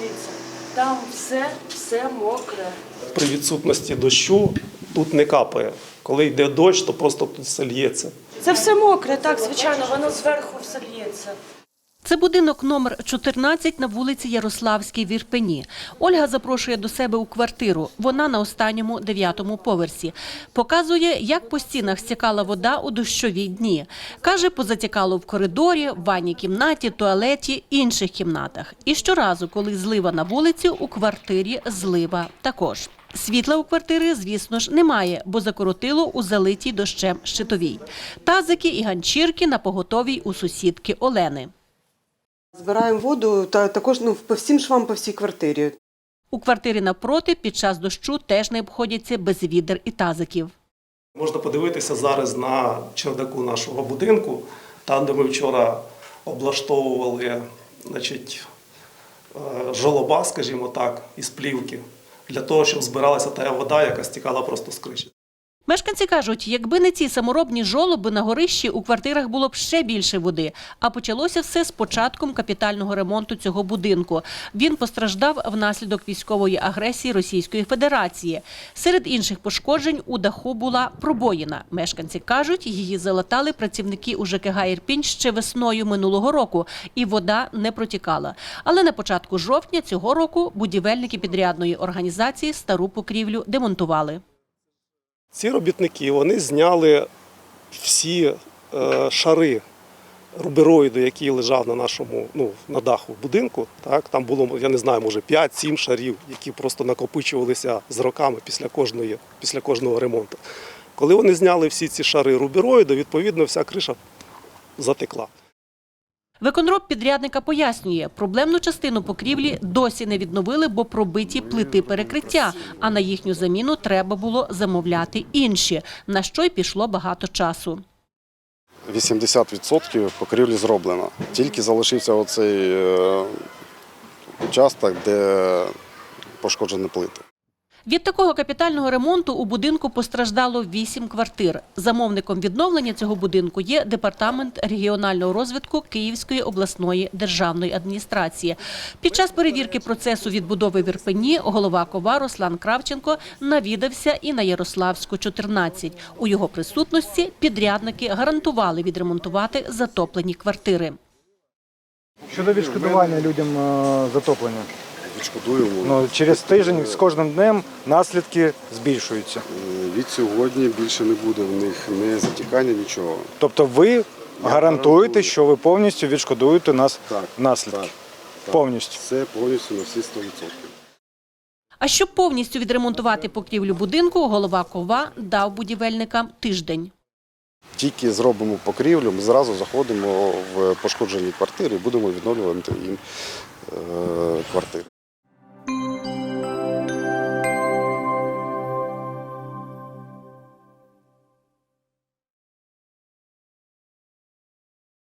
Дивіться, там все, все мокре. При відсутності дощу тут не капає. Коли йде дощ, то просто тут все лється. Це все мокре, так, звичайно, воно зверху все лється. Це будинок номер 14 на вулиці Ярославській в Ірпені. Ольга запрошує до себе у квартиру. Вона на останньому дев'ятому поверсі. Показує, як по стінах стікала вода у дощові дні. Каже, позатікало в коридорі, ванній кімнаті, туалеті, інших кімнатах. І щоразу, коли злива на вулицю, у квартирі злива також. Світла у квартири, звісно ж, немає, бо закоротило у залитій дощем щитовій. Тазики і ганчірки на поготовій у сусідки Олени. Збираємо воду та також ну, по всім швам по всій квартирі. У квартирі навпроти під час дощу теж не обходяться без відер і тазиків. Можна подивитися зараз на чердаку нашого будинку, там, де ми вчора облаштовували значить, е, жолоба, скажімо так, із плівки, для того, щоб збиралася та вода, яка стікала просто з криші. Мешканці кажуть, якби не ці саморобні жолоби на горищі, у квартирах було б ще більше води. А почалося все з початком капітального ремонту цього будинку. Він постраждав внаслідок військової агресії Російської Федерації. Серед інших пошкоджень у даху була пробоїна. Мешканці кажуть, її залатали працівники у ЖКГ Ірпінь ще весною минулого року, і вода не протікала. Але на початку жовтня цього року будівельники підрядної організації стару покрівлю демонтували. Ці робітники вони зняли всі е, шари рубероїду, який лежав на нашому ну, на даху будинку. Так? Там було, я не знаю, може 5-7 шарів, які просто накопичувалися з роками після, кожної, після кожного ремонту. Коли вони зняли всі ці шари рубероїду, відповідно, вся криша затекла. Виконроб підрядника пояснює, проблемну частину покрівлі досі не відновили, бо пробиті плити перекриття, а на їхню заміну треба було замовляти інші, на що й пішло багато часу. 80% покрівлі зроблено. Тільки залишився оцей е, участок, де пошкоджені плити. Від такого капітального ремонту у будинку постраждало вісім квартир. Замовником відновлення цього будинку є департамент регіонального розвитку Київської обласної державної адміністрації. Під час перевірки процесу відбудови в Ірпені голова КОВА Руслан Кравченко навідався і на Ярославську 14. У його присутності підрядники гарантували відремонтувати затоплені квартири. Щодо відшкодування людям е, затоплення. Відшкодуємо. Ну, через тиждень з кожним днем наслідки збільшуються. Е, Від сьогодні більше не буде в них не затікання, нічого. Тобто ви гарантуєте, гарантую. що ви повністю відшкодуєте нас Так, наслідки. так, так. Повністю. Все повністю на всі 100%. А щоб повністю відремонтувати покрівлю будинку, голова КОВА дав будівельникам тиждень. Тільки зробимо покрівлю, ми зразу заходимо в пошкоджені квартири і будемо відновлювати їм е, квартири.